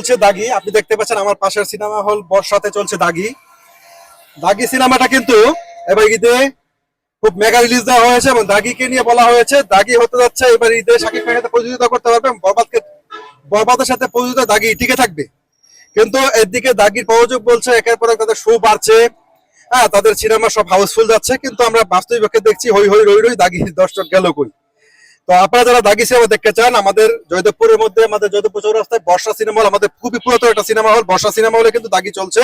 চলছে দাগি। আপনি দেখতে পাচ্ছেন আমার পাশের সিনেমা হল বর্ষাতে চলছে দাগি। দাগি সিনেমাটা কিন্তু এবার ঈদে খুব মেগা রিলিজ দেওয়া হয়েছে এবং দাগিকে নিয়ে বলা হয়েছে, দাগি হতে যাচ্ছে, এবার ঈদে শাকিব খানের সাথে প্রতিযোগিতা করতে পারবে বরবাদকে, বরবাদের সাথে প্রতিযোগিতা দাগি টিকে থাকবে। কিন্তু এদিকে দাগির প্রযোজক বলছে, একের পর এক তাদের শো বাড়ছে। হ্যাঁ তাদের সিনেমা সব হাউসফুল যাচ্ছে, কিন্তু আমরা বাস্তবিক দেখছি, হই হই রই রই দাগি দর্শক গেল কই? তো আপনারা যারা দাগি সিনেমা দেখতে চান, আমাদের জয়দেবপুরের মধ্যে, আমাদের জয়দেবপুর চৌরাস্তায় বর্ষা সিনেমা হল, আমাদের খুবই পুরাতন একটা সিনেমা হল, বর্ষা সিনেমা হলে কিন্তু দাগি চলছে।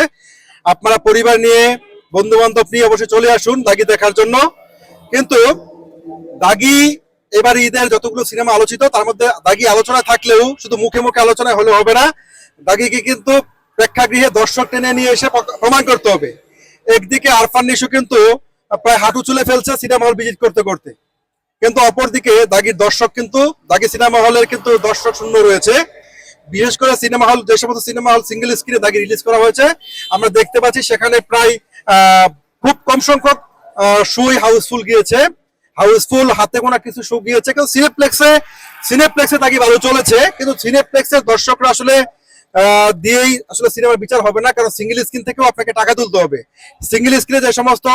আপনারা পরিবার নিয়ে বন্ধু বান্ধব নিয়ে অবশ্যই চলে আসুন দাগি দেখার জন্য। কিন্তু দাগি, এবার ঈদের যতগুলো সিনেমা আলোচিত, তার মধ্যে দাগি আলোচনা থাকলেও শুধু মুখে মুখে আলোচনা হলে হবে না। দাগিকে কিন্তু প্রেক্ষাগৃহে দর্শক টেনে নিয়ে এসে প্রমাণ করতে হবে। একদিকে আরফান নিশু কিন্তু প্রায় হাঁটু চুলে ফেলছে সিনেমা হল ভিজিট করতে করতে। কিন্তু অপরদিকে দাগির দর্শক কিন্তু দাগি সিনেমা হলের কিন্তু দর্শক শূন্য রয়েছে। বিশেষ করে সিনেমা হল, যে সমস্ত সিনেমা হল সিঙ্গেল স্ক্রিনে দাগি রিলিজ করা হয়েছে, আমরা দেখতে পাচ্ছি সেখানে প্রায় খুব কম সংখ্যক শুই হাউসফুল গিয়েছে। হাউসফুল হাতে গোনা কিছু শো গিয়েছে, কিন্তু সিনেপ্লেক্সে সিনেপ্লেক্সে দাগি ভালো চলেছে, কিন্তু সিনেপ্লেক্সের দর্শকরা আসলে দিয়েই আসলে সিনেমার বিচার হবে না, কারণ সিঙ্গেল স্ক্রিন থেকেও আপনাকে টাকা তুলতে হবে। সিঙ্গেল স্ক্রিনে যে সমস্ত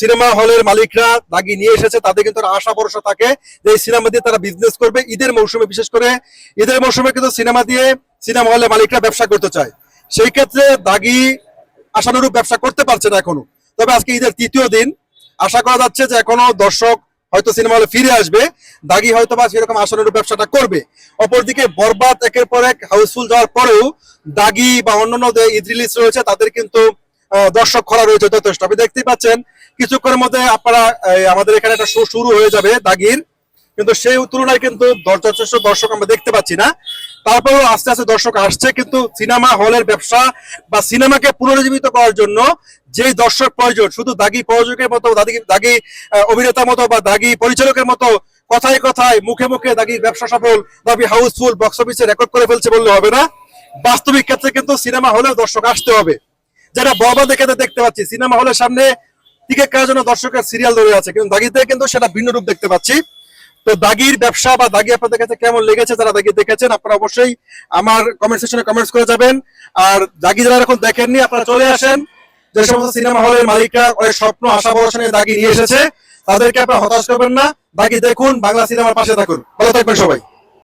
সিনেমা হলের মালিকরা দাগি নিয়ে এসেছে, তাদের কিন্তু আশা ভরসা থাকে যে এই সিনেমা দিয়ে তারা বিজনেস করবে। ঈদের মৌসুমে বিশেষ করে, ঈদের মৌসুমে কিন্তু সিনেমা দিয়ে সিনেমা হলের মালিকরা ব্যবসা করতে চায়। সেই ক্ষেত্রে দাগি আশানুরূপ ব্যবসা করতে পারছে না এখনও। তবে আজকে ঈদের তৃতীয় দিন। আশা করা যাচ্ছে যে এখনও দর্শক হয়তো সিনেমা হলে ফিরে আসবে, দাগি হয়তো বা সেরকম আশানুরূপ ব্যবসাটা করবে। অপরদিকে বরবাদ একের পর এক হাউসফুল যাওয়ার পরেও দাগি বা অন্যান্য যে ঈদ রিলিজ রয়েছে, তাদের কিন্তু দর্শক খরা রয়েছে যথেষ্ট। আপনি দেখতেই পাচ্ছেন, কিছুক্ষণের মধ্যে আপনারা আমাদের এখানে একটা শো শুরু হয়ে যাবে দাগির। কিন্তু সেই তুলনায় কিন্তু যথেষ্ট দর্শক আমরা দেখতে পাচ্ছি না। তারপরেও আস্তে আস্তে দর্শক আসছে, কিন্তু সিনেমা হলের ব্যবসা বা সিনেমাকে পুনরুজ্জীবিত করার জন্য যেই দর্শক প্রয়োজন, শুধু দাগি প্রযোজকের মতো, দাগি দাগি অভিনেতার মতো বা দাগি পরিচালকের মতো কথায় কথায়, মুখে মুখে দাগি ব্যবসা সফল দাবি হাউসফুল বক্স অফিসে রেকর্ড করে ফেলছে বললে হবে না। বাস্তবিক ক্ষেত্রে কিন্তু সিনেমা হলে দর্শক আসতে হবে। যেটা বরবাদ দেখে দেখতে পাচ্ছি, সিনেমা হলের সামনে টিকিট কেনার জন্য দর্শকের সিরিয়াল ধরে আছে, কিন্তু দাগিতে কিন্তু সেটা ভিন্ন রূপ দেখতে পাচ্ছি। তো দাগির ব্যবসা বা দাগি আপনাদের কাছে কেমন লেগেছে, যারা দাগি দেখেছেন, আপনারা অবশ্যই আমার কমেন্ট সেকশনে কমেন্টস করে যাবেন। আর দাগি যারা এখন দেখেননি, আপনারা চলে আসেন। যে সমস্ত সিনেমা হলের মালিকরা অনেক স্বপ্ন, আশা ভরসা নিয়ে দাগি নিয়ে এসেছে, তাদেরকে আপনারা হতাশ করবেন না। বাকি দেখুন, বাংলা সিনেমার পাশে থাকুন। ভালো থাকবেন সবাই।